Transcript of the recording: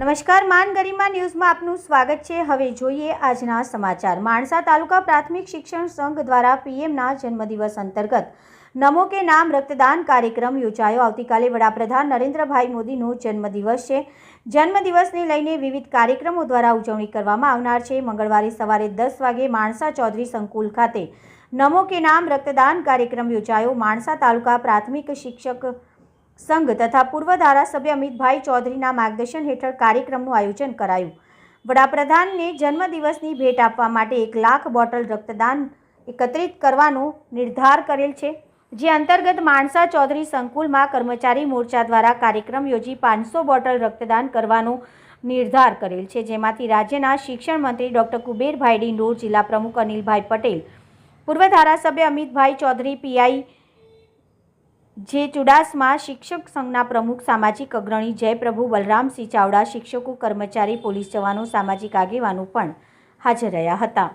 નમસ્કાર માન ગરિમા ન્યૂઝમાં આપનું સ્વાગત છે. હવે જોઈએ આજના સમાચાર. માણસા તાલુકા પ્રાથમિક શિક્ષણ સંઘ દ્વારા પીએમના જન્મદિવસ અંતર્ગત નમો કે નામ રક્તદાન કાર્યક્રમ યોજાયો. આવતીકાલે વડાપ્રધાન નરેન્દ્રભાઈ મોદીનો જન્મદિવસ છે. જન્મદિવસને લઈને વિવિધ કાર્યક્રમો દ્વારા ઉજવણી કરવામાં આવનાર છે. મંગળવારે સવારે દસ વાગે માણસા ચૌધરી સંકુલ ખાતે નમો કે નામ રક્તદાન કાર્યક્રમ યોજાયો. માણસા તાલુકા પ્રાથમિક શિક્ષક સંઘ તથા પૂર્વ ધારાસભ્ય અમિતભાઈ ચૌધરીના માર્ગદર્શન હેઠળ કાર્યક્રમનું આયોજન કરાયું. વડાપ્રધાનને જન્મદિવસની ભેટ આપવા માટે એક લાખ બોટલ રક્તદાન એકત્રિત કરવાનો નિર્ધાર કરેલ છે, જે અંતર્ગત માણસા ચૌધરી સંકુલમાં કર્મચારી મોરચા દ્વારા કાર્યક્રમ યોજી પાંચસો બોટલ રક્તદાન કરવાનો નિર્ધાર કરેલ છે, જેમાંથી રાજ્યના શિક્ષણ મંત્રી ડૉક્ટર કુબેરભાઈ ડિંડોર, જિલ્લા પ્રમુખ અનિલભાઈ પટેલ, પૂર્વ ધારાસભ્ય અમિતભાઈ ચૌધરી, પીઆઈ જે ચુડાસમા શિક્ષક સંઘના પ્રમુખ સામાજિક અગ્રણી જયપ્રભુ બલરામસિંહ ચાવડા, શિક્ષકો, કર્મચારી, પોલીસ જવાનો, સામાજિક આગેવાનો પણ હાજર રહ્યા હતા.